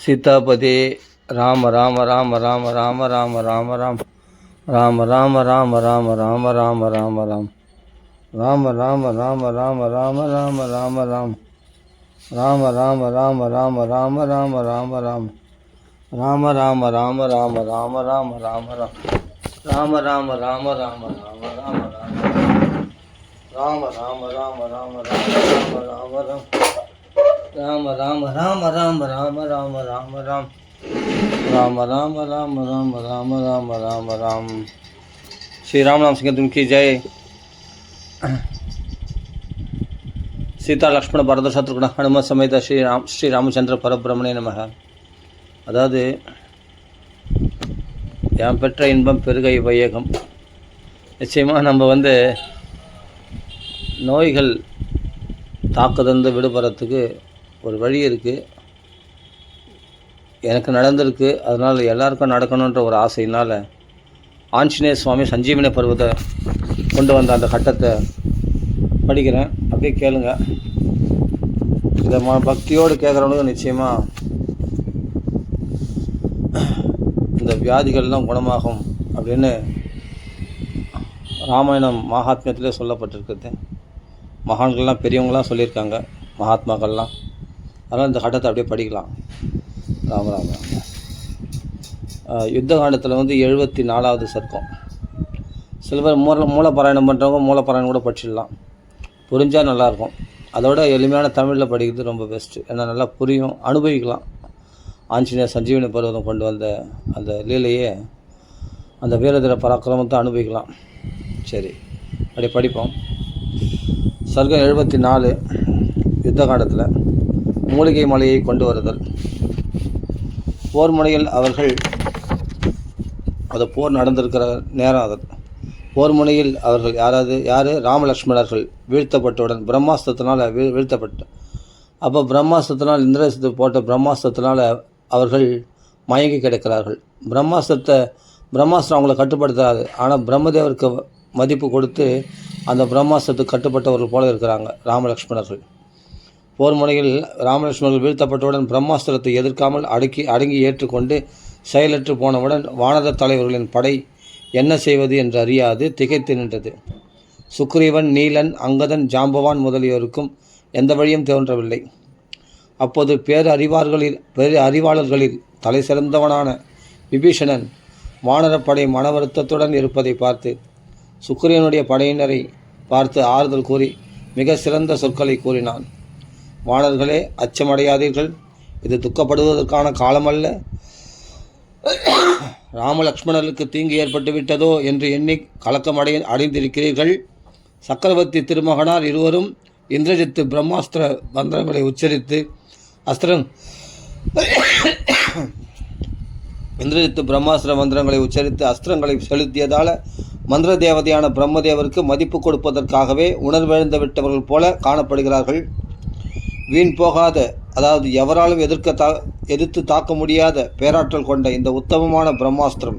சீதாபதே ராம ராம ராம ராம ராம ராம ராம ராம் ராம ராம ராம ராம ராம ராம ராம ராம் ராம ராம ராம ராம ராம ராம ராம ராம் ராம ராம ராம ராம ராம ராம ராம ராம் ராம ராம ராம ராம ராம ராம ராம ராம் ராம ராம ராம ராம ராம ராம ராம ராம ராம ராம ராம ராம ராம ராம ராம ராம ராம ராம ராம ராம ராம ராம ராம் ராம ராம ராம ராம ராம ராம ராம ராம் श्री राम नाम सिंह की जय சீதா லக்ஷ்மண பரத சத்ருகுண ஹனும சமேத ஸ்ரீ ராம் ஸ்ரீ ராமச்சந்திர பரபிரமணே நமக அதாவது யாம் பெற்ற இன்பம் பெருகை வையகம் நிச்சயமாக நம்ம வந்து நோய்கள் தாக்குதந்து விடுபடுறதுக்கு ஒரு வழி இருக்குது எனக்கு நடந்திருக்கு. அதனால் எல்லாருக்கும் நடக்கணுன்ற ஒரு ஆசையினால் ஆஞ்சநேய சுவாமி சஞ்சீவன பருவத்தை கொண்டு வந்த அந்த கட்டத்தை படிக்கிறேன். அப்படியே கேளுங்க. இதை ம பக்தியோடு கேட்குறவனுக்கு நிச்சயமாக இந்த வியாதிகள்லாம் குணமாகும் அப்படின்னு ராமாயணம் மகாத்மியத்திலே சொல்லப்பட்டிருக்குது. மகான்கள்லாம் பெரியவங்களாம் சொல்லியிருக்காங்க. மகாத்மாக்கள்லாம். அதனால் இந்த கட்டத்தை அப்படியே படிக்கலாம். ராம ராம ராம. யுத்த காண்டத்தில் வந்து எழுபத்தி நாலாவது சர்க்கம். சில பேர் மூல மூலப்பாராயணம் பண்ணுறவங்க மூலப்பாராயணம் கூட படிச்சிடலாம். புரிஞ்சால் நல்லாயிருக்கும். அதோட எளிமையான தமிழில் படிக்கிறது ரொம்ப பெஸ்ட்டு ஏன்னா நல்லா புரியும் அனுபவிக்கலாம். ஆஞ்சநேயர் சஞ்சீவனி பருவதம் கொண்டு வந்த அந்த லீலையே அந்த வீரதீர பராக்கிரமத்தை அனுபவிக்கலாம். சரி அப்படி படிப்போம். சர்க்கம் எழுபத்தி நாலு யுத்த காண்டத்தில் மூலிகை மலையை கொண்டு வருதல். போர் முனையில் அவர்கள் அது போர் நடந்திருக்கிற நேரம் அது. போர் முனையில் அவர்கள் யாராவது யார்? ராமலக்ஷ்மணர்கள் வீழ்த்தப்பட்டவுடன் பிரம்மாஸ்திரத்தினால் வீழ் வீழ்த்தப்பட்ட அப்போ பிரம்மாஸ்திரத்தினால் இந்திரசத்து போட்ட பிரம்மாஸ்திரத்தினால் அவர்கள் மயங்கி கிடக்கிறார்கள். பிரம்மாஸ்திரத்தை பிரம்மாஸ்திரம் அவங்களை கட்டுப்படுத்தாது. ஆனால் பிரம்மதேவருக்கு மதிப்பு கொடுத்து அந்த பிரம்மாஸ்திரத்துக்கு கட்டுப்பட்டவர்கள் போல இருக்கிறாங்க ராமலக்ஷ்மணர்கள். போர் முனையில் ராமலட்சுமணர்கள் வீழ்த்தப்பட்டவுடன் பிரம்மாஸ்திரத்தை எதிர்க்காமல் அடக்கி அடங்கி ஏற்றுக்கொண்டு செயலற்று போனவுடன் வானர தலைவர்களின் படை என்ன செய்வது என்று அறியாது திகைத்து நின்றது. சுக்ரீவன் நீலன் அங்கதன் ஜாம்பவான் முதலியோருக்கும் எந்த வழியும் தோன்றவில்லை. அப்போது பேர் அறிவார்களில் பேர் அறிவாளர்களில் தலை சிறந்தவனான விபீஷணன் வானரப்படை மன வருத்தத்துடன் இருப்பதை பார்த்து சுக்கிரியனுடைய படையினரை பார்த்து ஆறுதல் கூறி மிக சிறந்த சொற்களை கூறினான். மாணவர்களே அச்சமடையாதீர்கள். இது துக்கப்படுவதற்கான காலமல்ல. ராம தீங்கு ஏற்பட்டு விட்டதோ என்று எண்ணி கலக்கமடை அடைந்திருக்கிறீர்கள். சக்கரவர்த்தி திருமகனார் இருவரும் இந்திரஜித்து பிரம்மாஸ்திர மந்திரங்களை உச்சரித்து அஸ்திரம் இந்திரஜித்து பிரம்மாஸ்திர மந்திரங்களை உச்சரித்து அஸ்திரங்களை செலுத்தியதால் மந்திர தேவதையான பிரம்மதேவருக்கு மதிப்பு கொடுப்பதற்காகவே உணர்வெழுந்து விட்டவர்கள் போல காணப்படுகிறார்கள். வீண் போகாத அதாவது எவராலும் எதிர்க்க தா எதிர்த்து தாக்க முடியாத பேராற்றல் கொண்ட இந்த உத்தமமான பிரம்மாஸ்திரம்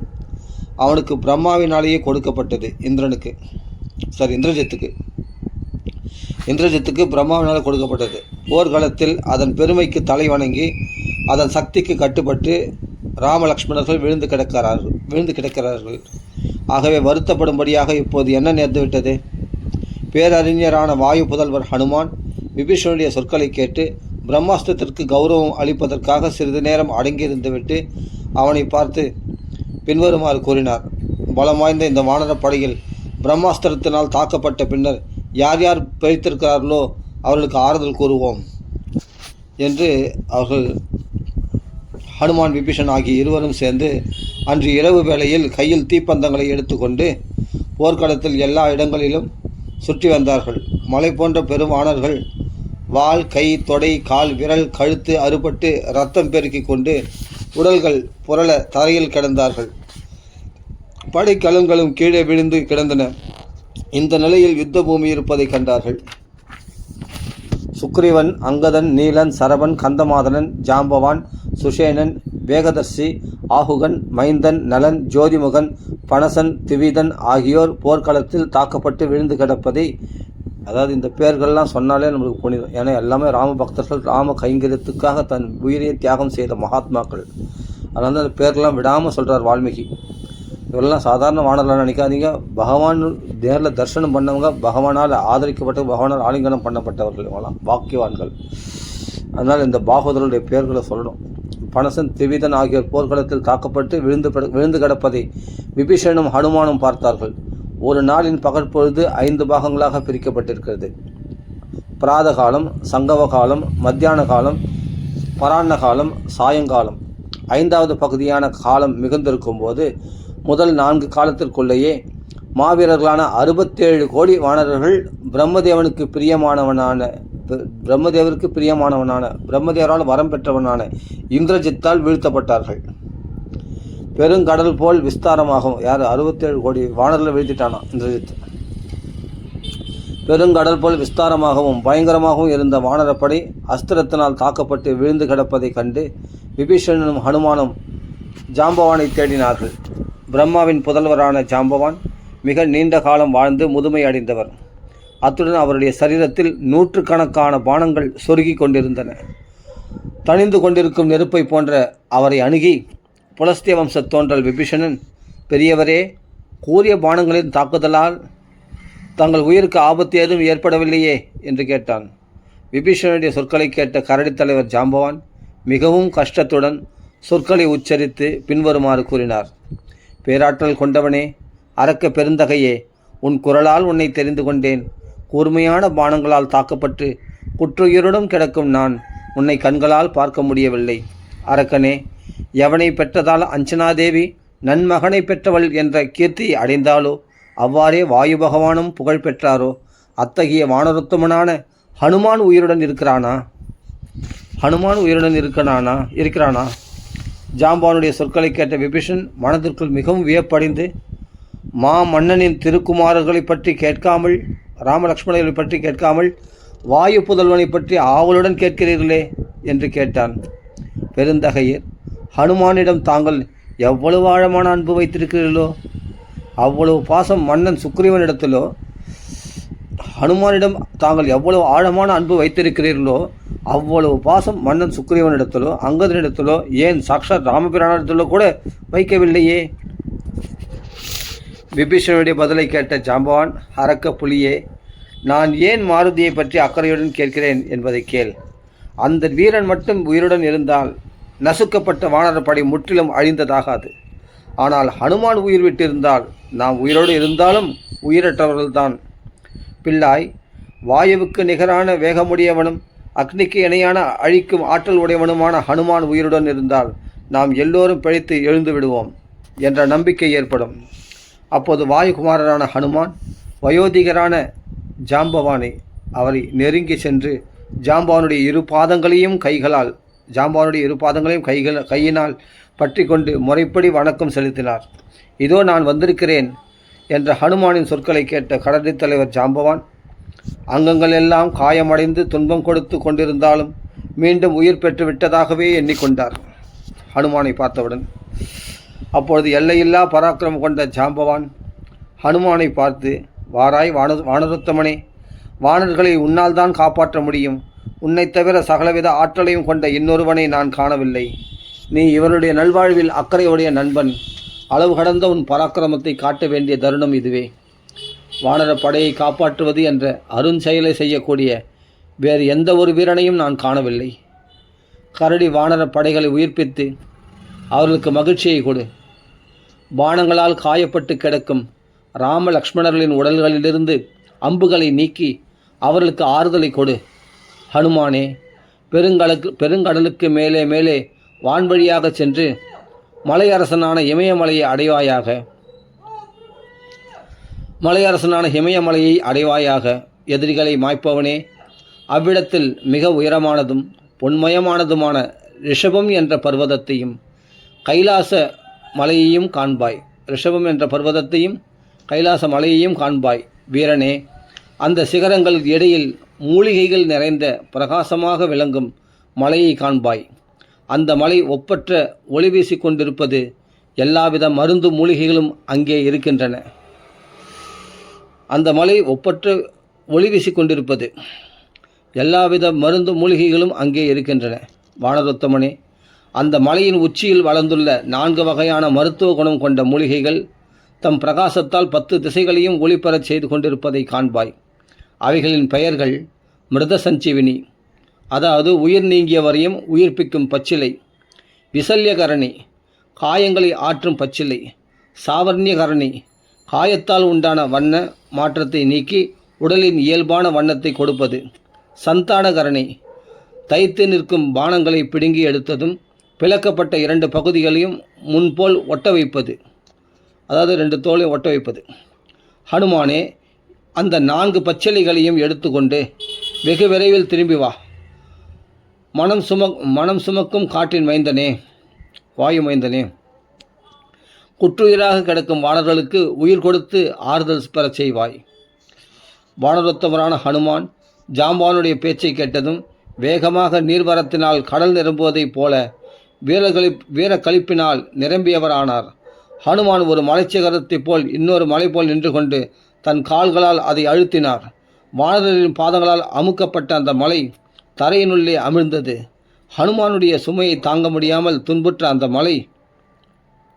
அவனுக்கு பிரம்மாவினாலேயே கொடுக்கப்பட்டது இந்திரனுக்கு. சாரி இந்திரஜித்துக்கு. இந்திரஜித்துக்கு பிரம்மாவினால் கொடுக்கப்பட்டது. போர்க்காலத்தில் அதன் பெருமைக்கு தலை வணங்கி அதன் சக்திக்கு கட்டுப்பட்டு ராமலக்ஷ்மணர்கள் விழுந்து கிடக்கிறார்கள் விழுந்து கிடக்கிறார்கள். ஆகவே வருத்தப்படும்படியாக இப்போது என்ன நேர்ந்துவிட்டது? பேரறிஞரான வாயு புதல்வர் ஹனுமான் விபீஷனுடைய சொற்களை கேட்டு பிரம்மாஸ்திரத்திற்கு கௌரவம் அளிப்பதற்காக சிறிது நேரம் அடங்கியிருந்துவிட்டு அவனை பார்த்து பின்வருமாறு கூறினார் பலம் வாய்ந்த இந்த வானர படையில் பிரம்மாஸ்திரத்தினால் தாக்கப்பட்ட பின்னர் யார் யார் பிழைத்திருக்கிறார்களோ அவர்களுக்கு ஆறுதல் கூறுவோம் என்று அவர்கள் ஹனுமான் விபீஷன் ஆகிய இருவரும் சேர்ந்து அன்று இரவு வேளையில் கையில் தீப்பந்தங்களை எடுத்துக்கொண்டு போர்க்களத்தில் எல்லா இடங்களிலும் சுற்றி வந்தார்கள். மலை போன்ற பெரும் வாணர்கள் வால் கை தொடை கால் விரல் கழுத்து அறுபட்டு ரத்தம் பெருக்கிக் கொண்டு உடல்கள் புரள தரையில் கிடந்தார்கள். படைக்கலன்களும் கீழே விழுந்து கிடந்தன. இந்த நிலையில் யுத்த பூமி இருப்பதை கண்டார்கள். சுக்ரீவன் அங்கதன் நீலன் சரவன் கந்தமாதனன் ஜாம்பவான் சுஷேனன் வேகதர்சி ஆகுகன் மைந்தன் நலன் ஜோதிமுகன் பனசன் திவிதன் ஆகியோர் போர்க்களத்தில் தாக்கப்பட்டு விழுந்து கிடப்பதை அதாவது இந்த பேர்கள்லாம் சொன்னாலே நம்மளுக்கு புனிதம். ஏன்னா எல்லாமே ராம பக்தர்கள் ராம கைங்கரியத்துக்காக தன் உயிரையே தியாகம் செய்த மகாத்மாக்கள். அதனால தான் அந்த பேர்கள்லாம் விடாமல் சொல்கிறார் வால்மீகி. இவரெல்லாம் சாதாரண வானலாம் நினைக்காதீங்க. பகவான் நேரில் தரிசனம் பண்ணவங்க பகவானால் ஆதரிக்கப்பட்ட பகவானால் ஆலிங்கனம் பண்ணப்பட்டவர்கள் இவங்களாம் பாக்கியவான்கள். அதனால் இந்த பாகவதருடைய பெயர்களை சொல்லணும். பனசன் திவிதன் ஆகியோர் போர்க்களத்தில் தாக்கப்பட்டு விழுந்து விழுந்து கிடப்பதை விபீஷனும் ஹனுமானும் பார்த்தார்கள். ஒரு நாளின் பகற்பொழுது ஐந்து பாகங்களாக பிரிக்கப்பட்டிருக்கிறது. பிராத காலம் சங்கவ காலம் மத்தியான காலம் பராண்ண காலம் சாயங்காலம். ஐந்தாவது பகுதியான காலம் மிகுந்திருக்கும் போது முதல் நான்கு காலத்திற்குள்ளேயே மாவீரர்களான அறுபத்தேழு கோடி வானரர்கள் பிரம்மதேவனுக்கு பிரியமானவனான பிர- பிரம்மதேவருக்கு பிரியமானவனான பிரம்மதேவரால் வரம் பெற்றவனான இந்திரஜித்தால் வீழ்த்தப்பட்டார்கள். பெருங்கடல் போல் விஸ்தாரமாகும். யார் அறுபத்தேழு கோடி வானரில் வீழ்த்திட்டானா? இந்திரஜித். பெருங்கடல் போல் விஸ்தாரமாகவும் பயங்கரமாகவும் இருந்த வானரப்படை அஸ்திரத்தினால் தாக்கப்பட்டு விழுந்து கிடப்பதைக் கண்டு விபீஷணனும் ஹனுமானும் ஜாம்பவானை தேடினார்கள். பிரம்மாவின் புதல்வரான ஜாம்பவான் மிக நீண்ட காலம் வாழ்ந்து முதுமை அடைந்தவர். அத்துடன் அவருடைய சரீரத்தில் நூற்றுக்கணக்கான பானங்கள் சொருகிக் கொண்டிருந்தன. தணிந்து கொண்டிருக்கும் நெருப்பை போன்ற அவரை அணுகி புலஸ்திய வம்சத் தோன்றல் விபீஷணன் பெரியவரே கூறிய பானங்களின் தாக்குதலால் தங்கள் உயிருக்கு ஆபத்து ஏதும் ஏற்படவில்லையே என்று கேட்டான். விபீஷணனுடைய சொற்களை கேட்ட கரடித் தலைவர் ஜாம்பவான் மிகவும் கஷ்டத்துடன் சொற்களை உச்சரித்து பின்வருமாறு கூறினார். பேராற்றல் கொண்டவனே அரக்க பெருந்தகையே உன் குரலால் உன்னை தெரிந்து கொண்டேன். கூர்மையான பானங்களால் தாக்கப்பட்டு குற்றுயிருடன் கிடக்கும் நான் உன்னை கண்களால் பார்க்க முடியவில்லை. அரக்கனே எவனை பெற்றதால் அஞ்சனாதேவி நன்மகனை பெற்றவள் என்ற கீர்த்தியை அடைந்தாலோ அவ்வாறே வாயு பகவானும் புகழ் பெற்றாரோ அத்தகைய வானருத்தமனான ஹனுமான் உயிருடன் இருக்கிறானா? ஹனுமான் உயிருடன் இருக்கிறானா? இருக்கிறானா? ஜாம்பானுடைய சொற்களை கேட்ட விபீஷன் மனதிற்குள் மிகவும் வியப்படைந்து மா மன்னனின் திருக்குமாரர்களை பற்றி கேட்காமல் ராமலக்ஷ்மணர்களை பற்றி கேட்காமல் வாயு புதல்வனை பற்றி ஆவலுடன் கேட்கிறீர்களே? என்று கேட்டான். பெருந்தகையர் ஹனுமானிடம் தாங்கள் எவ்வளவு ஆழமான அன்பு வைத்திருக்கிறீர்களோ அவ்வளவு பாசம் மன்னன் சுக்ரீவனிடத்திலோ ஹனுமானிடம் தாங்கள் எவ்வளவு ஆழமான அன்பு வைத்திருக்கிறீர்களோ அவ்வளவு பாசம் மன்னன் சுக்ரீவனிடத்திலோ அங்கதனிடத்திலோ ஏன் சாக்ஷாத் ராமபிரானிடத்திலோ கூட வைக்கவில்லையே? விபீஷனுடைய பதிலை கேட்ட ஜாம்பவான் அரக்க புலியே நான் ஏன் மாருதியை பற்றி அக்கறையுடன் கேட்கிறேன்? என்பதை கேள். அந்த வீரன் மட்டும் உயிருடன் இருந்தால் நசுக்கப்பட்ட வானரப்படை முற்றிலும் அழிந்ததாகாது. ஆனால் ஹனுமான் உயிர் விட்டிருந்தால் நாம் உயிரோடு இருந்தாலும் உயிரற்றவர்கள்தான். பிள்ளாய் வாயுவுக்கு நிகரான வேகமுடையவனும் அக்னிக்கு இணையான அழிக்கும் ஆற்றல் உடையவனுமான ஹனுமான் உயிருடன் இருந்தால் நாம் எல்லோரும் பிழைத்து எழுந்து விடுவோம் என்ற நம்பிக்கை ஏற்படும். அப்போது வாயுகுமாரரான ஹனுமான் வயோதிகரான ஜாம்பவானை அவரை நெருங்கி சென்று ஜாம்பவானுடைய இரு பாதங்களையும் கைகளால் ஜாம்பவானுடைய இரு பாதங்களையும் கைகள் கையினால் பற்றி கொண்டு முறைப்படி வணக்கம் செலுத்தினார். இதோ நான் வந்திருக்கிறேன் என்ற ஹனுமானின் சொற்களை கேட்ட கடற்கரை தலைவர் ஜாம்பவான் அங்கங்கள் எல்லாம் காயமடைந்து துன்பம் கொடுத்து கொண்டிருந்தாலும் மீண்டும் உயிர் பெற்று விட்டதாகவே எண்ணிக்கொண்டார். ஹனுமானை பார்த்தவுடன் அப்பொழுது எல்லையில்லா பராக்கிரமம் கொண்ட ஜாம்பவான் ஹனுமானை பார்த்து வாராய் வான வானருத்தமனே வானர்களை உன்னால் தான் காப்பாற்ற முடியும். உன்னைத் தவிர சகலவித ஆற்றலையும் கொண்ட இன்னொருவனை நான் காணவில்லை. நீ இவருடைய நல்வாழ்வில் அக்கறையுடைய நண்பன். அளவு கடந்த உன் பராக்கிரமத்தை காட்ட வேண்டிய தருணம் இதுவே. வானர படையை காப்பாற்றுவது என்ற அருஞ்செயலை செய்யக்கூடிய வேறு எந்த ஒரு வீரனையும் நான் காணவில்லை. கரடி வானர படைகளை உயிர்ப்பித்து அவர்களுக்கு மகிழ்ச்சியை கொடு. பானங்களால் காயப்பட்டு கிடக்கும் ராம லக்ஷ்மணர்களின் உடல்களிலிருந்து அம்புகளை நீக்கி அவர்களுக்கு ஆறுதலை கொடு. ஹனுமானே பெருங்கடலுக்கு பெருங்கடலுக்கு மேலே மேலே வான்வழியாக சென்று மலையரசனான இமயமலையை அடைவாயாக. மலையரசனான இமயமலையை அடைவாயாக. எதிரிகளை மாய்ப்பவனே அவ்விடத்தில் மிக உயரமானதும் பொன்மயமானதுமான ரிஷபம் என்ற பர்வதத்தையும் கைலாச மலையையும் காண்பாய். ரிஷபம் என்ற பர்வதத்தையும் கைலாச மலையையும் காண்பாய். வீரனே அந்த சிகரங்கள் இடையில் மூலிகைகள் நிறைந்த பிரகாசமாக விளங்கும் மலையை காண்பாய். அந்த மலை ஒப்பற்ற ஒளி வீசிக் கொண்டிருப்பது எல்லாவித மருந்து மூலிகைகளும் அங்கே இருக்கின்றன. அந்த மலை ஒப்பற்ற ஒளி வீசிக் கொண்டிருப்பது எல்லாவித மருந்து மூலிகைகளும் அங்கே இருக்கின்றன. வானரத்தமணி அந்த மலையின் உச்சியில் வளர்ந்துள்ள நான்கு வகையான மருத்துவ குணம் கொண்ட மூலிகைகள் தம் பிரகாசத்தால் பத்து திசைகளையும் ஒளிபெறச் செய்து கொண்டிருப்பதை காண்பாய். அவைகளின் பெயர்கள் மிருத சஞ்சீவினி அதாவது உயிர் நீங்கியவரையும் உயிர்ப்பிக்கும் பச்சிலை. விசல்யகரணி காயங்களை ஆற்றும் பச்சிலை. சாவர்ணியகரணி காயத்தால் உண்டான வண்ண மாற்றத்தை நீக்கி உடலின் இயல்பான வண்ணத்தை கொடுப்பது. சந்தானகரணி தைத்து நிற்கும் பானங்களை பிடுங்கி எடுத்ததும் பிளக்கப்பட்ட இரண்டு பகுதிகளையும் முன்போல் ஒட்ட வைப்பது. அதாவது ரெண்டு தோலை ஒட்ட வைப்பது. ஹனுமானே அந்த நான்கு பச்சிலைகளையும் எடுத்துக்கொண்டு வெகு விரைவில் திரும்பி வா. மனம் சுமக் மனம் சுமக்கும் காற்றின் மைந்தனே வாயு மைந்தனே. குற்றுயிராக கிடக்கும் வானர்களுக்கு உயிர் கொடுத்து ஆறுதல் பெறச் செய்வாய். வானரொத்தவரான ஹனுமான் ஜாம்பானுடைய பேச்சை கேட்டதும் வேகமாக நீர்வரத்தினால் கடல் நிரம்புவதைப் போல வீரர்களி வீர களிப்பினால் நிரம்பியவரானார். ஹனுமான் ஒரு மலைச்சிகரத்தைப் போல் இன்னொரு மலை போல் நின்று கொண்டு தன் கால்களால் அதை அழுத்தினார். வானரரின் பாதங்களால் அமுக்கப்பட்ட அந்த மலை தரையினுள்ளே அமிழ்ந்தது. ஹனுமானுடைய சுமையை தாங்க முடியாமல் துன்புற்ற அந்த மலை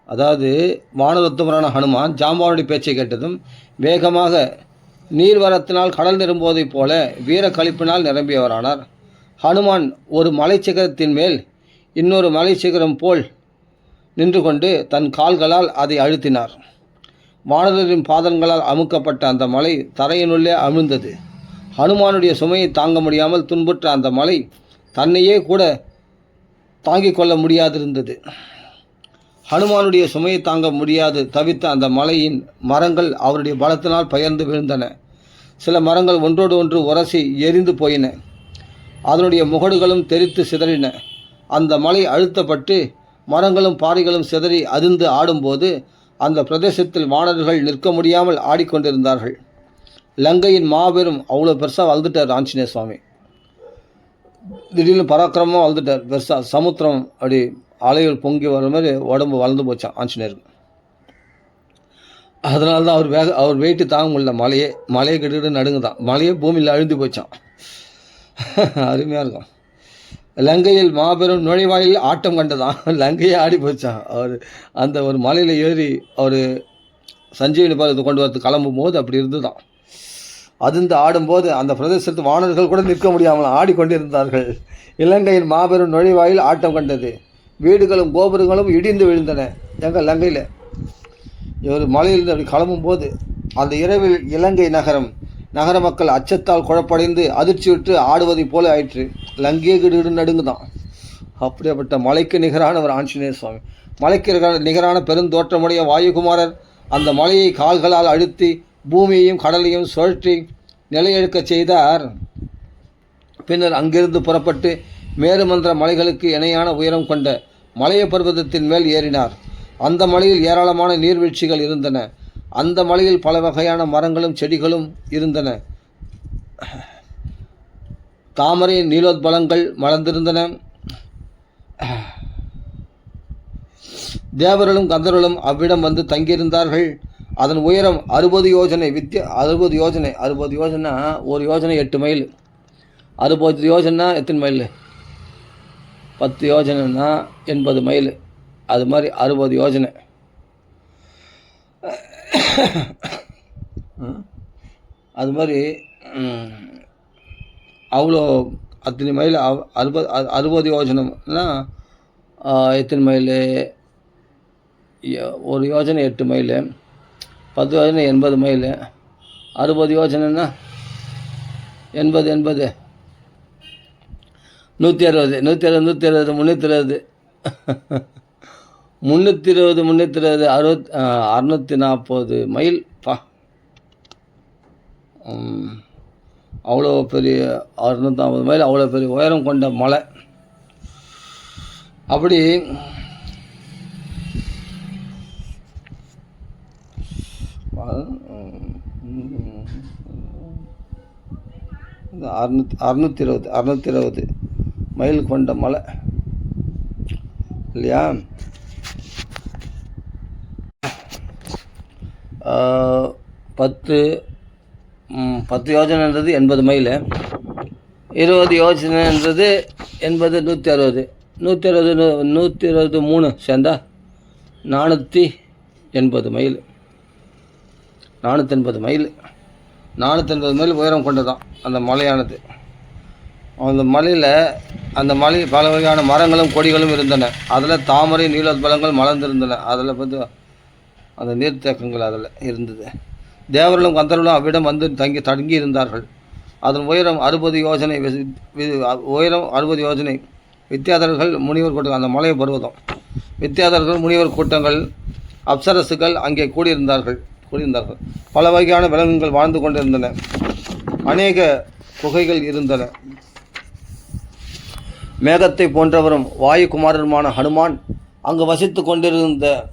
அதாவது வானதத்துவரான ஹனுமான் ஜாம்பானுடைய பேச்சை கேட்டதும் வேகமாக நீர்வரத்தினால் கடல் நிரம்புவதைப் போல வீர கழிப்பினால் நிரம்பியவரானார். ஹனுமான் ஒரு மலைச்சிகரத்தின் மேல் இன்னொரு மலைச்சிகரம் போல் நின்று கொண்டு தன் கால்களால் அதை அழுத்தினார். மானதரின் பாதங்களால் அமுக்கப்பட்ட அந்த மலை தரையினுள்ளே அமிழ்ந்தது. ஹனுமானுடைய சுமையை தாங்க முடியாமல் துன்புற்ற அந்த மலை தன்னையே கூட தாங்கிக் கொள்ள முடியாதிருந்தது. ஹனுமானுடைய சுமையை தாங்க முடியாது தவித்த அந்த மலையின் மரங்கள் அவருடைய பலத்தினால் பயர்ந்து விழுந்தன. சில மரங்கள் ஒன்றோடு ஒன்று உரசி எரிந்து போயின. அதனுடைய முகடுகளும் தெரித்து சிதறின. அந்த மலை அழுத்தப்பட்டு மரங்களும் பாறைகளும் சிதறி அதிர்ந்து ஆடும்போது அந்த பிரதேசத்தில் வானர்கள் நிற்க முடியாமல் ஆடிக்கொண்டிருந்தார்கள். லங்கையின் மாபெரும் அவ்வளோ பெருசாக வளர்ந்துட்டார் ஆஞ்சநேய சுவாமி. திடீர்னு பராக்கிரமமாக வளர்ந்துட்டார். பெருசாக சமுத்திரம் அப்படி அலைகள் பொங்கி வர மாதிரி உடம்பு வளர்ந்து போச்சான் ஆஞ்சநேயருக்கு. அதனால தான் அவர் வேக அவர் வெயிட்டு தாங்க முடியல. மலையே மலையை கட்டுக்கிட்டு நடுங்குதான். மலையே பூமியில் அழுந்து போச்சான் அருமையாக இருக்கும். லங்கையில் மாபெரும் நுழைவாயில் ஆட்டம் கண்டதான் லங்கையே ஆடி போச்சான் அவர் அந்த ஒரு மலையில் ஏறி அவர் சஞ்சீவனி பருவத்தை கொண்டு வரது கிளம்பும் போது அப்படி இருந்துதான் அதிர்ந்து ஆடும்போது அந்த பிரதேசத்து வானர்கள் கூட நிற்க முடியாமல் ஆடிக்கொண்டிருந்தார்கள். இலங்கையின் மாபெரும் நுழைவாயில் ஆட்டம் கண்டது. வீடுகளும் கோபுரங்களும் இடிந்து விழுந்தன எங்கள் லங்கையில். இவர் மலையிலிருந்து அப்படி கிளம்பும்போது அந்த இரவில் இலங்கை நகரம் நகர மக்கள் அச்சத்தால் குழப்படைந்து அதிர்ச்சியுற்று ஆடுவதைப் போல ஆயிற்று. லங்கே கிடு நடுங்குதான். அப்படியாப்பட்ட மலைக்கு நிகரான ஒரு ஆஞ்சநேய சுவாமி. மலைக்கு நிகரான- நிகரான பெருந்தோற்றமுடைய வாயுகுமாரர் அந்த மலையை கால்களால் அழுத்தி பூமியையும் கடலையும் சுழற்றி நிலையெழுக்கச் செய்தார். பின்னர் அங்கிருந்து புறப்பட்டு மேருமந்திர மலைகளுக்கு இணையான உயரம் கொண்ட மலைய பர்வதத்தின் மேல் ஏறினார். அந்த மலையில் ஏராளமான நீர்வீழ்ச்சிகள் இருந்தன. அந்த மலையில் பல வகையான மரங்களும் செடிகளும் இருந்தன. தாமரை நீலோத்பலங்கள் மலர்ந்திருந்தன. தேவர்களும் கந்தர்களும் அவ்விடம் வந்து தங்கியிருந்தார்கள். அதன் உயரம் அறுபது யோஜனை வித்திய அறுபது யோஜனை அறுபது யோஜனை ஒரு யோஜனை எட்டு மைல். அறுபது யோஜனைனா எத்தனை மைல்? பத்து யோஜனைனா எண்பது மைல். அது மாதிரி அறுபது யோஜனை. அது மாதிரி அவ்வளோ அத்தனை மைல் அவ்- அறுபது அறுபது யோஜனைனா எத்தனை மைல்? ஒரு யோஜனை எட்டு மைல் பத்து யோஜனை எண்பது மைல் அறுபது யோஜனைன்னா எண்பது எண்பது. நூற்றி அறுபது நூற்றி அறுபது நூற்றி அறுபது முந்நூற்றி அறுபது. முந்நூற்றி இருபது முந்நூற்றி இருபது அறுபத் அறுநூற்றி நாற்பது மைல். பா. அவ்வளோ பெரிய அறுநூற்றம்பது மைல் அவ்வளோ பெரிய உயரம் கொண்ட மலை. அப்படி அறுநூத்தி அறுநூத்தி இருபது அறுநூத்தி இருபது மைல் கொண்ட மலை. இல்லையா? பத்து பத்து யோஜனைன்றது எண்பது மைல். இருபது யோஜனைன்றது எண்பது நூற்றி அறுபது நூற்றி அறுபது நூ- நூற்றி அறுபது மூணு சேர்ந்தா நானூற்றி எண்பது மைல். நானூற்றி எண்பது மைல். நானூற்றி எண்பது மைல் உயரம் கொண்டதான் அந்த மலையானது. அந்த மலையில் அந்த மலை பல வகையான மரங்களும் கொடிகளும் இருந்தன. அதில் தாமரை நீலோத்பலங்கள் மலர்ந்திருந்தன. அதில் வந்து அந்த நீர்த்தேக்கங்கள் அதில் இருந்தது. தேவர்களும் கந்தர்களும் அவ்விடம் வந்து தங்கி தங்கி இருந்தார்கள் அதன் உயரம் அறுபது யோஜனை வி- உயரம் அறுபது யோஜனை வித்தியாதர்கள் முனிவர் கூட்டம் அந்த மலை பருவதம். வித்தியாதர்கள் முனிவர் கூட்டங்கள் அப்சரசுகள் அங்கே கூடியிருந்தார்கள் கூடியிருந்தார்கள். பல வகையான விலங்குகள் வாழ்ந்து கொண்டிருந்தன. அநேக குகைகள் இருந்தன. மேகத்தை போன்றவரும் வாயுகுமாரருமான ஹனுமான் அங்கு வசித்து கொண்டிருந்த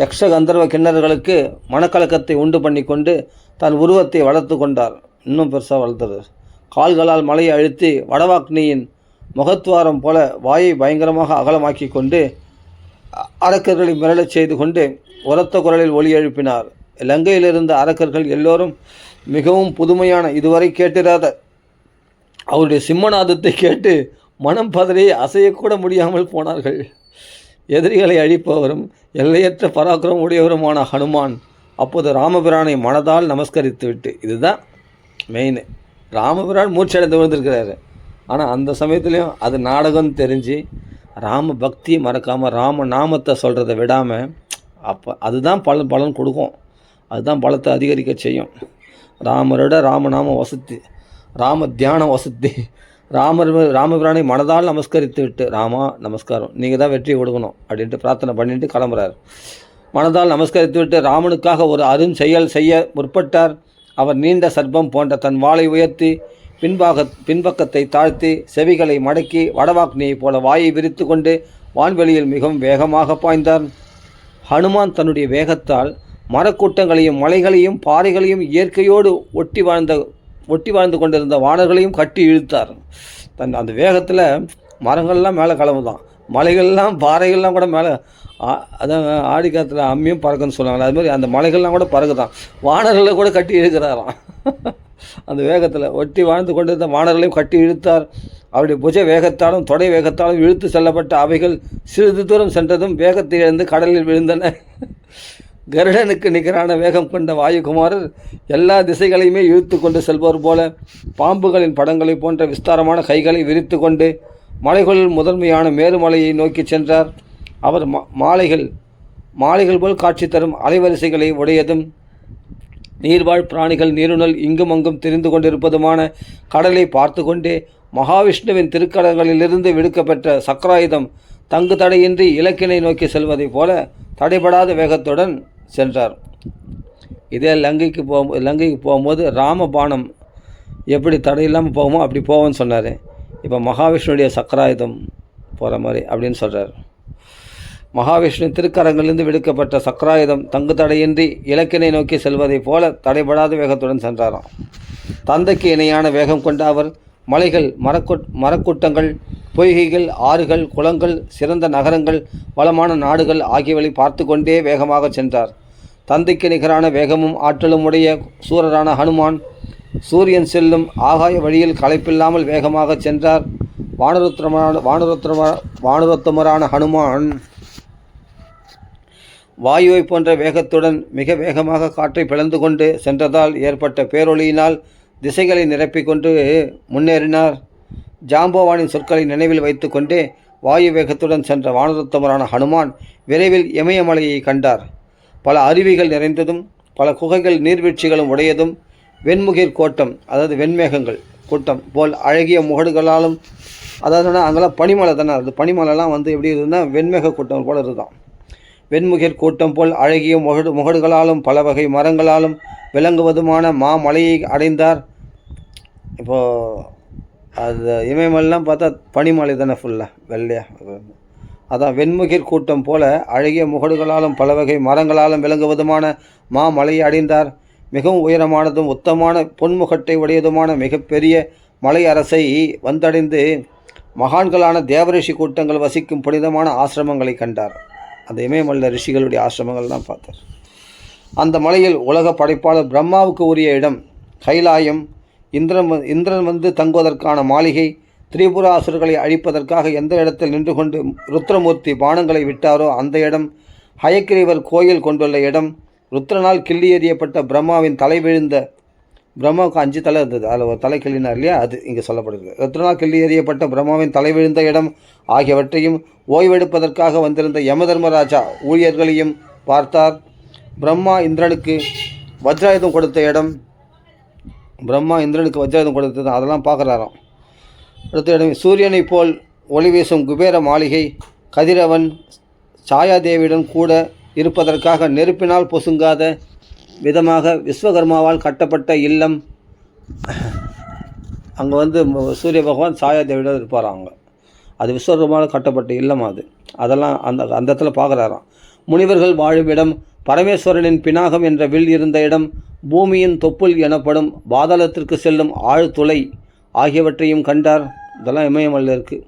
யக்ஷ கந்தர்வ கிண்ணர்களுக்கு மனக்கலக்கத்தை உண்டு பண்ணி கொண்டு தன் உருவத்தை வளர்த்து கொண்டார். இன்னும் பெருசாக வளர்த்தது. கால்களால் மலையை அழுத்தி வடவாக்னியின் முகத்துவாரம் போல வாயை பயங்கரமாக அகலமாக்கி கொண்டு அரக்கர்களை மிரளச் செய்து கொண்டு உரத்த குரலில் ஒலி எழுப்பினார். இலங்கையில் இருந்த அரக்கர்கள் எல்லோரும் மிகவும் புதுமையான இதுவரை கேட்டிராத அவருடைய சிம்மநாதத்தை கேட்டு மனம் பதறி அசையக்கூட முடியாமல் போனார்கள். எதிரிகளை அழிப்பவரும் எல்லையற்ற பராக்கிரம் உடையவருமான ஹனுமான் அப்போது ராமபிரானை மனதால் நமஸ்கரித்து விட்டு இதுதான் மெயின் ராமபிரான் மூச்சடைந்து விழுந்திருக்கிறாரு. ஆனால் அந்த சமயத்துலேயும் அது நாடகம் தெரிஞ்சு ராம பக்தியை மறக்காமல் ராம நாமத்தை சொல்கிறத விடாமல் அப்போ அதுதான் பலன் பலன் கொடுக்கும். அதுதான் பலத்தை அதிகரிக்க செய்யும். ராமரோட ராமநாம வசதி ராம தியான வசதி ராமர் ராமபிரானை மனதால் நமஸ்கரித்து விட்டு ராமா நமஸ்காரம். நீங்கள் தான் வெற்றி கொடுக்கணும் அப்படின்ட்டு பிரார்த்தனை பண்ணிட்டு கிளம்புறார். மனதால் நமஸ்கரித்து விட்டு ராமனுக்காக ஒரு அரும் செயல் செய்ய முற்பட்டார். அவர் நீண்ட சர்ப்பம் போன்ற தன் வாளை உயர்த்தி பின்பாக பின்பக்கத்தை தாழ்த்தி செவிகளை மடக்கி வடவாக்னியைப் போல வாயை விரித்து கொண்டு வான்வெளியில் மிகவும் வேகமாக பாய்ந்தார். ஹனுமான் தன்னுடைய வேகத்தால் மரக்கூட்டங்களையும் மலைகளையும் பாறைகளையும் இயற்கையோடு ஒட்டி வாழ்ந்த ஒட்டி வாழ்ந்து கொண்டிருந்த வானர்களையும் கட்டி இழுத்தார். தன் அந்த வேகத்தில் மரங்கள்லாம் மேலே கிளம்புதான் மலைகள்லாம் பாறைகள்லாம் கூட மேலே ஆ- அதான் ஆடி காலத்தில் அம்மியும் பறக்குன்னு சொல்லுவாங்க அது மாதிரி அந்த மலைகள்லாம் கூட பறக்குதான். வானர்களை கூட கட்டி இழுக்கிறாராம். அந்த வேகத்தில் ஒட்டி வாழ்ந்து கொண்டிருந்த வானர்களையும் கட்டி இழுத்தார். அவருடைய புஜ வேகத்தாலும் தொடை வேகத்தாலும் இழுத்து செல்லப்பட்ட அவைகள் சிறிது தூரம் சென்றதும் வேகத்தை இழந்து கடலில் விழுந்தன. கருடனுக்கு நிகரான வேகம் கொண்ட வாயுகுமாரர் எல்லா திசைகளையுமே இழுத்து கொண்டு செல்பவர் போல பாம்புகளின் படங்களைப் போன்ற விஸ்தாரமான கைகளை விரித்து கொண்டு மலைகளில் முதன்மையான மேருமலையை நோக்கி சென்றார். அவர் மா- மாலைகள் மாலைகள் போல் காட்சி தரும் அலைவரிசைகளை உடையதும் நீர்வாழ் பிராணிகள் நீருணல் இங்கும் அங்கும் திரிந்து கொண்டிருப்பதுமான கடலை பார்த்து கொண்டே மகாவிஷ்ணுவின் திருக்கடங்களிலிருந்து விடுக்கப்பெற்ற சக்கராயுதம் தங்கு தடையின்றி இலக்கினை நோக்கி செல்வதைப் போல தடைபடாத வேகத்துடன் சென்றார். இதே லங்கைக்கு போகும்போது லங்கைக்கு போகும்போது ராமபானம் எப்படி தடையில்லாமல் போகுமோ அப்படி போவோம்னு சொன்னார். இப்போ மகாவிஷ்ணுடைய சக்கராயுதம் போகிற மாதிரி அப்படின்னு சொல்கிறார் மகாவிஷ்ணு திருக்கரங்களிலிருந்து விடுக்கப்பட்ட சக்கராயுதம் தங்கு தடையின்றி இலக்கினை நோக்கி செல்வதைப் போல தடைபடாத வேகத்துடன் சென்றாராம். தந்தைக்கு இணையான வேகம் கொண்ட அவர் மலைகள் மரக்கூட் மரக்கூட்டங்கள் பொய்கைகள் ஆறுகள் குளங்கள் சிறந்த நகரங்கள் வளமான நாடுகள் ஆகியவற்றை பார்த்து கொண்டே வேகமாக சென்றார். தந்தைக்கு நிகரான வேகமும் ஆற்றலும் உடைய சூரரான ஹனுமான் சூரியன் செல்லும் ஆகாய வழியில் களைப்பில்லாமல் வேகமாக சென்றார். வானுரத்திரமான வானுரத்திரம வானுரத்தமரான ஹனுமான் வாயுவை போன்ற வேகத்துடன் மிக வேகமாக காற்றை பிளந்து கொண்டு சென்றதால் ஏற்பட்ட பேரொளியினால் திசைகளை நிரப்பிக்கொண்டு முன்னேறினார். ஜாம்பவானின் சொற்களை நினைவில் வைத்துக்கொண்டே வாயு வேகத்துடன் சென்ற வானருத்தமரான ஹனுமான் விரைவில் இமயமலையை கண்டார். பல அருவிகள் நிறைந்ததும் பல குகைகள் நீர்வீழ்ச்சிகளும் உடையதும் வெண்முகிர் கோட்டம் அதாவது வெண்மேகங்கள் கூட்டம் போல் அழகிய முகடுகளாலும் அதாவது அங்கெல்லாம் பனிமலை தானே அது பனிமலைலாம் வந்து எப்படி இருந்ததுன்னா வெண்மேக கூட்டம் போல இருக்குதான் வெண்முகிர் கூட்டம் போல் அழகிய முகடு முகடுகளாலும் பல வகை மரங்களாலும் விளங்குவதுமான மாமலையை அடைந்தார். இப்போது அது இமயமலைலாம் பார்த்தா பனிமலை தானே ஃபுல்லாக வெள்ளையாக அதான் வெண்முகிர் கூட்டம் போல அழகிய முகடுகளாலும் பல வகை மரங்களாலும் விளங்குவதுமான மாமலையை அடைந்தார். மிகவும் உயரமானதும் உத்தமான பொன்முகட்டை உடையதுமான மிகப்பெரிய மலை அரசை வந்தடைந்து மகான்களான தேவரிஷி கூட்டங்கள் வசிக்கும் புனிதமான ஆசிரமங்களை கண்டார். அந்த இமயமல்ல ரிஷிகளுடைய ஆசிரமங்கள் தான் பார்த்தார். அந்த மலையில் உலக படைப்பாளர் பிரம்மாவுக்கு உரிய இடம் கைலாயம் இந்திரன் இந்திரன் வந்து தங்குவதற்கான மாளிகை திரிபுராசுரர்களை அழிப்பதற்காக எந்த இடத்தில் நின்று கொண்டு ருத்ரமூர்த்தி பானங்களை விட்டாரோ அந்த இடம் ஹயக்கிரீவர் கோயில் கொண்டுள்ள இடம் ருத்ரனால் கிள்ளி எறியப்பட்ட பிரம்மாவின் தலை விழுந்த பிரம்மாவுக்கு அஞ்சு தலை இருந்தது. அதில் ஒரு தலை கிள்ளினார் இல்லையா? அது இங்கே சொல்லப்படுது. ருத்ரனால் கிள்ளி எறியப்பட்ட பிரம்மாவின் தலை விழுந்த இடம் ஆகியவற்றையும் ஓய்வெடுப்பதற்காக வந்திருந்த யமதர்மராஜா ஊழியர்களையும் பார்த்தார். பிரம்மா இந்திரனுக்கு வஜ்ராயுதம் கொடுத்த இடம் பிரம்மா இந்திரனுக்கு வஜ்ராயுதம் கொடுத்தது அதெல்லாம் பார்க்குறாராம். அடுத்த இடம் சூரியனைப் போல் ஒளி வீசும் குபேர மாளிகை கதிரவன் சாயாதேவியுடன் கூட இருப்பதற்காக நெருப்பினால் பொசுங்காத விதமாக விஸ்வகர்மாவால் கட்டப்பட்ட இல்லம். அங்கே வந்து சூரிய பகவான் சாயாதேவியுடன் இருப்பாராம் அங்கே. அது விஸ்வகர்மாவால் கட்டப்பட்ட இல்லம் அது. அதெல்லாம் அந்த அந்த இடத்துல பார்க்குறாராம். முனிவர்கள் வாழும் இடம் பரமேஸ்வரனின் பினாகம் என்ற வில் இருந்த இடம் பூமியின் தொப்புள் எனப்படும் பாதாளத்திற்கு செல்லும் ஆழ்துளை ஆகியவற்றையும் கண்டார். இதெல்லாம் இமயமல்ல இருக்குது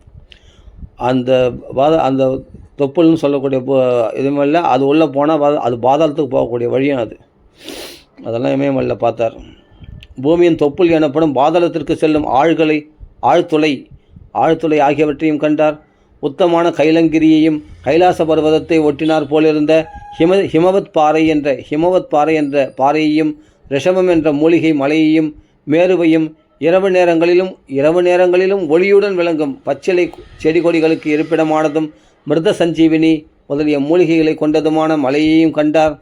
அந்த பாத அந்த தொப்புள்னு சொல்லக்கூடிய இதுமல்ல அது உள்ளே போனால் அது பாதாளத்துக்கு போகக்கூடிய வழியும் அது. அதெல்லாம் இமயமல்ல பார்த்தார். பூமியின் தொப்புள் எனப்படும் பாதாளத்திற்கு செல்லும் ஆழ்களை ஆழ்துளை ஆழ்துளை ஆகியவற்றையும் கண்டார். உத்தமான கைலங்கிரியையும் கைலாச பர்வதத்தை ஒட்டினார் போலிருந்த ஹிம ஹிமவத் பாறை என்ற ஹிமவத் பாறை என்ற பாறையையும் ரிஷபம் என்ற மூலிகை மலையையும் மேருவையும் இரவு நேரங்களிலும் இரவு நேரங்களிலும் ஒளியுடன் விளங்கும் பச்சிலை செடி கொடிகளுக்கு இருப்பிடமானதும் மிருத சஞ்சீவினி முதலிய மூலிகைகளை கொண்டதுமான மலையையும் கண்டார்.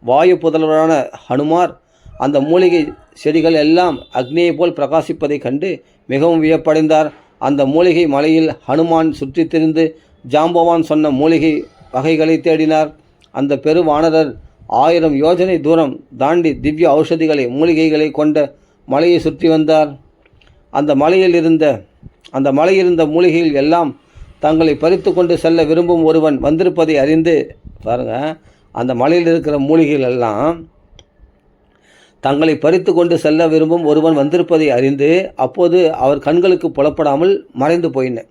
வாயு புதல்வரான ஹனுமார் அந்த மூலிகை செடிகள் எல்லாம் அக்னியைப் போல் பிரகாசிப்பதைக் கண்டு மிகவும் வியப்படைந்தார். அந்த மூலிகை மலையில் ஹனுமான் சுற்றித் திரிந்து ஜாம்பவான் சொன்ன மூலிகை வகைகளை தேடினார். அந்த பெருவானரர் ஆயிரம் யோஜனை தூரம் தாண்டி திவ்ய ஔஷதிகளை மூலிகைகளை கொண்ட மலையை சுற்றி வந்தார். அந்த மலையில் இருந்த அந்த மலையிருந்த மூலிகையில் மூலிகைகள் எல்லாம் தங்களை பறித்து கொண்டு செல்ல விரும்பும் ஒருவன் வந்திருப்பதை அறிந்து பாருங்க அந்த மலையில் இருக்கிற மூலிகைகள் எல்லாம் தங்களை பறித்து கொண்டு செல்ல விரும்பும் ஒருவன் வந்திருப்பதை அறிந்து அப்போது அவர் கண்களுக்கு புலப்படாமல் மறைந்து போயினேன்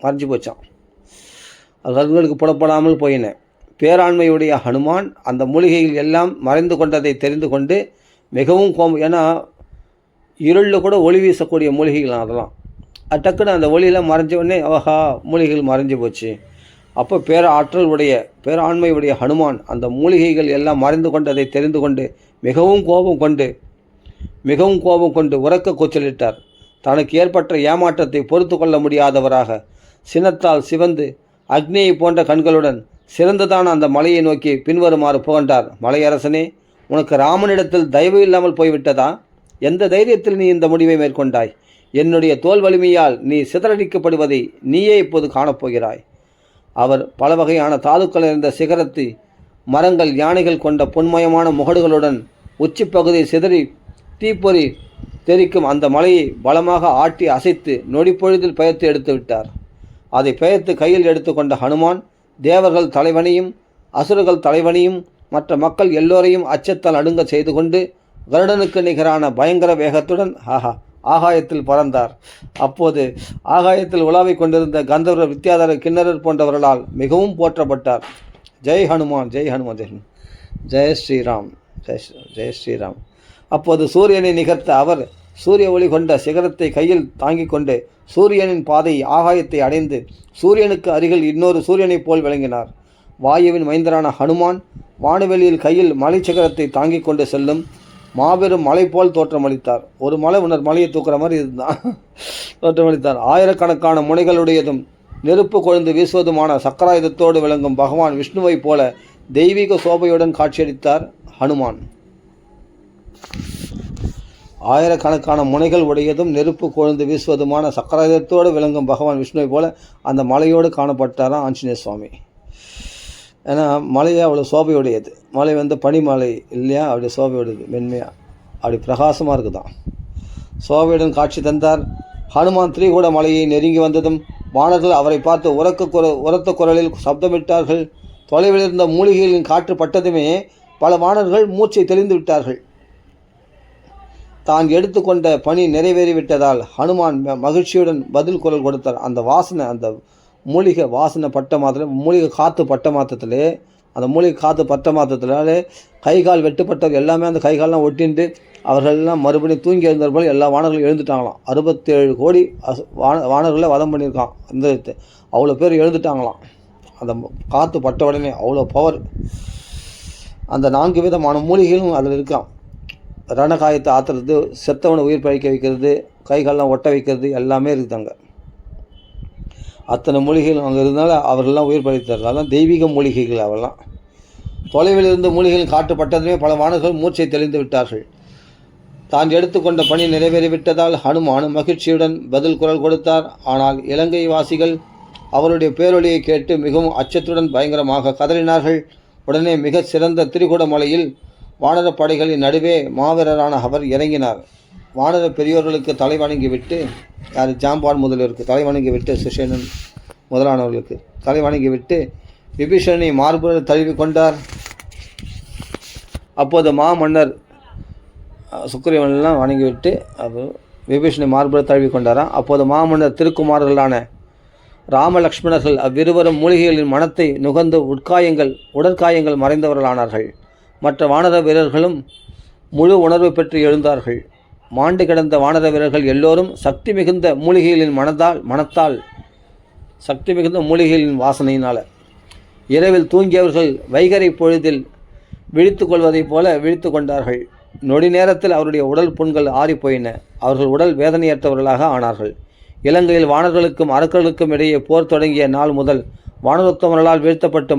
மறைஞ்சு போச்சான் அவர் கண்களுக்கு புலப்படாமல் போயினேன் பேராண்மையுடைய ஹனுமான் அந்த மூலிகையில் எல்லாம் மறைந்து கொண்டதை தெரிந்து கொண்டு மிகவும் கோம் ஏன்னா இருளில் கூட ஒளி வீசக்கூடிய மூலிகைகள் அதெல்லாம். அது டக்குன்னு அந்த ஒளியெல்லாம் மறைஞ்ச உடனே ஆஹா மூலிகைகள் மறைஞ்சு போச்சு. அப்போ பேர ஆற்றல் உடைய பேராண்மையுடைய ஹனுமான் அந்த மூலிகைகள் எல்லாம் மறைந்து கொண்டதை தெரிந்து கொண்டு மிகவும் கோபம் கொண்டு மிகவும் கோபம் கொண்டு உறக்க கூச்சலிட்டார். தனக்கு ஏற்பட்ட ஏமாற்றத்தை பொறுத்து கொள்ள முடியாதவராக சினத்தால் சிவந்து அக்னியை போன்ற கண்களுடன் சிறந்ததான அந்த மலையை நோக்கி பின்வருமாறு புகண்டார் மலையரசனே உனக்கு ராமனிடத்தில் தயவு இல்லாமல் போய்விட்டதா? எந்த தைரியத்தில் நீ இந்த முடிவை மேற்கொண்டாய்? என்னுடைய தோல் வலிமையால் நீ சிதறடிக்கப்படுவதை நீயே இப்போது காணப்போகிறாய். அவர் பல வகையான தாதுக்கள் இருந்த சிகரத்து மரங்கள் யானைகள் கொண்ட பொன்மயமான முகடுகளுடன் உச்சிப்பகுதி சிதறி தீப்பொறி தெரிக்கும் அந்த மலையை பலமாக ஆட்டி அசைத்து நொடிப்பொழுதில் பெயர்த்து எடுத்து விட்டார். அதை பெயர்த்து கையில் எடுத்துக்கொண்ட ஹனுமான் தேவர்கள் தலைவனையும் அசுரர்கள் தலைவனையும் மற்ற மக்கள் எல்லோரையும் அச்சத்தால் அடுங்க செய்து கொண்டு கருடனுக்கு நிகரான பயங்கர வேகத்துடன் ஆஹா ஆகாயத்தில் பறந்தார். அப்போது ஆகாயத்தில் உலாவிக் கொண்டிருந்த கந்தர்வ வித்யாதர கிண்ணறர் போன்றவர்களால் மிகவும் போற்றப்பட்டார். ஜெய் ஹனுமான் ஜெய் ஹனுமான் ஜெய் ஜெய் ஸ்ரீராம். ஜெய் ஜெய் ஸ்ரீராம். அப்போது சூரியனை நிகர்த்த அவர் சூரிய ஒளி கொண்ட சிகரத்தை கையில் தாங்கிக் கொண்டு சூரியனின் பாதை ஆகாயத்தை அடைந்து சூரியனுக்கு அருகில் இன்னொரு சூரியனைப் போல் விளங்கினார். வாயுவின் மைந்தரான ஹனுமான் வானவெளியில் கையில் மலை சிகரத்தை தாங்கிக் கொண்டு செல்லும் மாபெரும் மலை போல் தோற்றமளித்தார். ஒரு மலை உன்னர் மலையை தூக்குற மாதிரி இதுதான் தோற்றமளித்தார். ஆயிரக்கணக்கான முனைகளுடையதும் நெருப்பு கொழுந்து வீசுவதுமான சக்கராயுதத்தோடு விளங்கும் பகவான் விஷ்ணுவைப் போல தெய்வீக சோபையுடன் காட்சியளித்தார் ஹனுமான். ஆயிரக்கணக்கான முனைகள் உடையதும் நெருப்பு கொழுந்து வீசுவதுமான சக்கரத்தோடு விளங்கும் பகவான் விஷ்ணுவை போல அந்த மலையோடு காணப்பட்டாராம் ஆஞ்சநேய சுவாமி. ஏன்னா மலையே அவ்வளோ சோபையுடையது. மலை வந்து பனிமலை இல்லையா? அப்படி சோபையுடையது மென்மையாக அப்படி பிரகாசமாக இருக்குதாம் சோபையுடன் காட்சி தந்தார் ஹனுமான் திரிகூட மலையை நெருங்கி வந்ததும் வானர்கள் அவரை பார்த்து உரக்க குர உரத்த குரலில் சப்தமிட்டார்கள். தொலைவில் இருந்த மூலிகைகளின் காற்று பட்டதுமே பல வானர்கள் மூச்சை தெளிந்து விட்டார்கள். தான் எடுத்துக்கொண்ட பணி நிறைவேறிவிட்டதால் ஹனுமான் ம- மகிழ்ச்சியுடன் பதில் குரல் கொடுத்தார். அந்த வாசனை அந்த மூலிகை வாசனை பட்ட மாத்திரம் மூலிகை காற்று பட்ட மாத்திரத்திலே அந்த மூலிகை காற்று பட்ட மாத்திரத்தினாலே கை கால் வெட்டுப்பட்டவர் எல்லாமே அந்த கை கால்லாம் ஒட்டிண்டு அவர்கள்லாம் மறுபடியும் தூங்கி எழுந்தார் போல எல்லா வானர்களும் எழுந்துட்டாங்களாம். அறுபத்தேழு கோடி அசு வான வானர்களை வதம் பண்ணியிருக்கான். இந்த அவ்வளோ பேர் எழுந்துட்டாங்களாம். அந்த காற்று பட்ட உடனே அவ்வளோ பவர் அந்த நான்கு விதமான மூலிகைகளும் அதில் இருக்கான் ரணகாயத்தை ஆத்துறது செத்தவனை உயிர் பழிக்க வைக்கிறது கைகாலெலாம் ஒட்ட வைக்கிறது எல்லாமே இருக்குதாங்க. அத்தனை மூலிகைகள் அங்கே இருந்தால அவர்கள்லாம் உயிர் பழித்ததுனால தெய்வீக மூலிகைகள் அவெல்லாம் தொலைவில் இருந்த மூலிகைகள் காட்டுப்பட்டதுமே பல மாணவர்கள் மூச்சை தெளிந்து விட்டார்கள். தான் எடுத்துக்கொண்ட பணி நிறைவேறிவிட்டதால் ஹனுமான் மகிழ்ச்சியுடன் பதில் குரல் கொடுத்தார். ஆனால் இலங்கை வாசிகள் அவருடைய பேரொலியை கேட்டு மிகவும் அச்சத்துடன் பயங்கரமாக கதறினார்கள். உடனே மிக சிறந்த திரிகுட வானர வானரப் படைகளின் நடுவே மாவீரரான அவர் இறங்கினார். வானர பெரியோர்களுக்கு தலை வணங்கி விட்டு யார்? ஜாம்பான் முதலியவருக்கு தலை வணங்கி விட்டு சுஷேனன் முதலானவர்களுக்கு தலை வணங்கிவிட்டு விபீஷணனை மார்புடன் தழுவி கொண்டார். அப்போது மாமன்னர் சுக்கிரவனெல்லாம் வணங்கிவிட்டு அப்போ விபீஷனை மார்புடன் தழுவி கொண்டாராம். அப்போது மாமன்னர் திருக்குமாரர்களான ராமலக்ஷ்மணர்கள் அவ்விருவரும் மூலிகைகளின் மனத்தை நுகர்ந்து உட்காயங்கள் உடற்காயங்கள் மறைந்தவர்களானார்கள். மற்ற வானர வீரர்களும் முழு உணர்வு பெற்று எழுந்தார்கள். மாண்டு கிடந்த வானர வீரர்கள் எல்லோரும் சக்தி மிகுந்த மூலிகைகளின் மனதால் மனத்தால் சக்தி மிகுந்த மூலிகைகளின் வாசனையினால். இரவில் தூங்கியவர்கள் வைகரை பொழுதில் விழித்து கொள்வதைப் போல விழித்து கொண்டார்கள். நொடி நேரத்தில் அவருடைய உடல் புண்கள் ஆறிப்போயின. அவர்கள் உடல் வேதனையற்றவர்களாக ஆனார்கள். இலங்கையில் வானர்களுக்கும் அரக்கர்களுக்கும் இடையே போர் தொடங்கிய நாள் முதல் வானரத்தமர்களால் வீழ்த்தப்பட்ட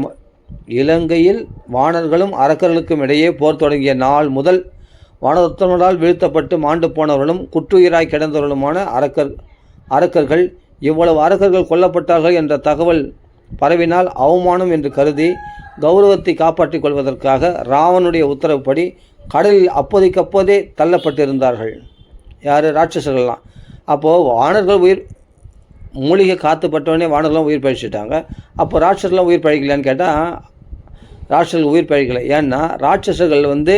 இலங்கையில் வானர்களும் அரக்கர்களுக்கும் இடையே போர் தொடங்கிய நாள் முதல் வானரத்தமர்களால் வீழ்த்தப்பட்டு மாண்டு போனவர்களும் குற்றுயிராய் கிடந்தவர்களுமான அரக்கர் அரக்கர்கள் இவ்வளவு அரக்கர்கள் கொல்லப்பட்டார்கள் என்ற தகவல் பரவினால் அவமானம் என்று கருதி கௌரவத்தை காப்பாற்றிக் கொள்வதற்காக ராவனுடைய உத்தரவுப்படி கடலில் அப்போதைக்கப்போதே தள்ளப்பட்டிருந்தார்கள். யார்? ராட்சசர்கள்லாம். அப்போது வானர்கள் உயிர் மூலிகை காத்து பட்டவொடனே வானர்கள்லாம் உயிர் பழிச்சிட்டாங்க. அப்போ ராட்சசர்லாம் உயிர் பழிக்கலையான்னு கேட்டால் ராட்சசர்கள் உயிர் பழிக்கலை. ஏன்னா ராட்சசர்கள் வந்து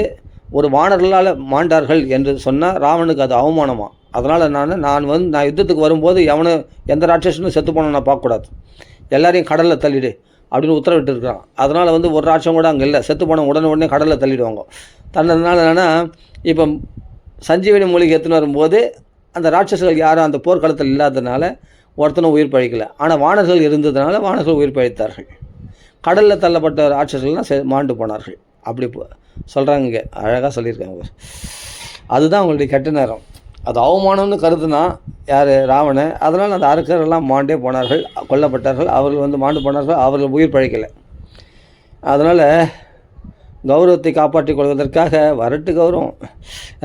ஒரு வானர்களால் மாண்டார்கள் என்று சொன்னால் ராவனுக்கு அது அவமானமாக அதனால் நான் நான் வந்து நான் யுத்தத்துக்கு வரும்போது எவனு எந்த ராட்சசனும் செத்து போன நான் பார்க்கக்கூடாது. எல்லாரையும் கடலில் தள்ளிடு அப்படின்னு உத்தரவிட்டு இருக்கிறான் அதனால் வந்து ஒரு ராட்சம் கூட அங்கே இல்லை. செத்து போன உடனே உடனே கடலில் தள்ளிடுவாங்க. தன்னதுனால என்னென்னா இப்போ சஞ்சீவனி மூலிகை எடுத்துன்னு வரும்போது அந்த ராட்சசர்கள் யாரும் அந்த போர்க்களத்தில் இல்லாததுனால ஒருத்தனும் உயிர் பழிக்கலை. ஆனால் வானர்கள் இருந்ததுனால வானர்கள் உயிர் பழித்தார்கள். கடலில் தள்ளப்பட்ட ராட்சசர்கள்லாம் மாண்டு போனார்கள். அப்படி சொல்கிறாங்க இங்கே. அழகாக சொல்லியிருக்காங்க அதுதான் அவங்களுடைய கெட்ட நேரம். அது அவமானம்னு கருதுனா யார்? ராவண அதனால் அந்த அரக்கரெல்லாம் மாண்டே போனார்கள் கொல்லப்பட்டார்கள். அவர்கள் வந்து மாண்டு போனார்கள் அவர்கள் உயிர் பழிக்கலை. அதனால் கௌரவத்தை காப்பாற்றிக் கொள்வதற்காக வரட்டு கௌரவம்.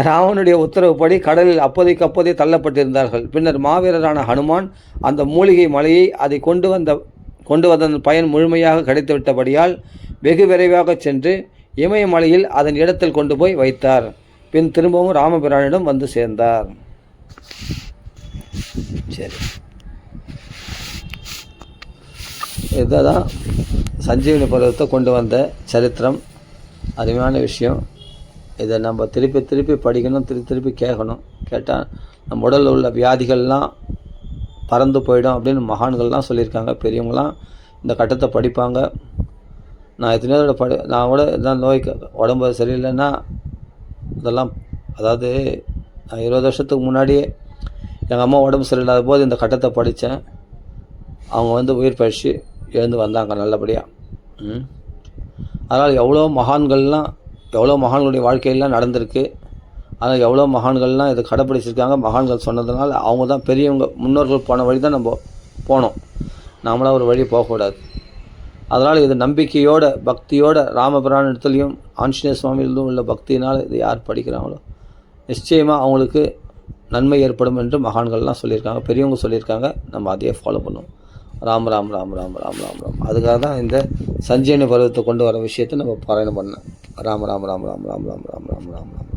ராவனுடைய உத்தரவுப்படி கடலில் அப்போதைக்கு அப்போதே தள்ளப்பட்டிருந்தார்கள். பின்னர் மாவீரரான ஹனுமான் அந்த மூலிகை மலையை அதை கொண்டு வந்த கொண்டு வந்ததன் பயன் முழுமையாக கிடைத்துவிட்டபடியால் வெகு விரைவாக சென்று இமயமலையில் அதன் இடத்தில் கொண்டு போய் வைத்தார். பின் திரும்பவும் ராமபிரானிடம் வந்து சேர்ந்தார். சரி. இதுதான் சஞ்சீவனி பருவத்தை கொண்டு வந்த சரித்திரம். அருமையான விஷயம். இதை நம்ம திருப்பி திருப்பி படிக்கணும் திருப்பி திருப்பி கேட்கணும். கேட்டால் நம்ம உடலில் உள்ள வியாதிகள்லாம் பறந்து போயிடும் அப்படின்னு மகான்கள்லாம் சொல்லியிருக்காங்க. பெரியவங்களாம் இந்த கட்டத்தை படிப்பாங்க. நான் எத்தனையோ படி நான் கூட இதான் நோய் உடம்பு சரியில்லைன்னா இதெல்லாம் அதாவது நான் இருபது வருஷத்துக்கு முன்னாடியே எங்கள் அம்மா உடம்பு சரியில்லாத போது இந்த கட்டத்தை படித்தேன். அவங்க வந்து உயிர் பயிற்சி எழுந்து வந்தாங்க நல்லபடியாக ம். அதனால் எவ்வளோ மகான்கள்லாம் எவ்வளோ மகான்களுடைய வாழ்க்கையெல்லாம் நடந்திருக்கு ஆனால் எவ்வளோ மகான்கள்லாம் இதை கடைப்பிடிச்சிருக்காங்க மகான்கள் சொன்னதுனால அவங்க தான் பெரியவங்க முன்னோர்கள் போன வழி தான் நம்ம போனோம். நாமளாக ஒரு வழி போகக்கூடாது. அதனால் இது நம்பிக்கையோட பக்தியோட ராமபிரானிடத்துலையும் ஆஞ்சநேய சுவாமியிலும் உள்ள பக்தியினால் இது யார் படிக்கிறாங்களோ நிச்சயமாக அவங்களுக்கு நன்மை ஏற்படும் என்று மகான்கள்லாம் சொல்லியிருக்காங்க பெரியவங்க சொல்லியிருக்காங்க நம்ம அதையே ஃபாலோ பண்ணுவோம். ராம் ராம் ராம் ராம் ராம் ராம் ராம் அதுக்காக தான் இந்த சஞ்சீவனி பருவத்தை கொண்டு வர விஷயத்தை நம்ம பாராயணம் பண்ணேன் ராம் ராம் ராம் ராம் ராம் ராம் ராம் ராம் ராம் ராம்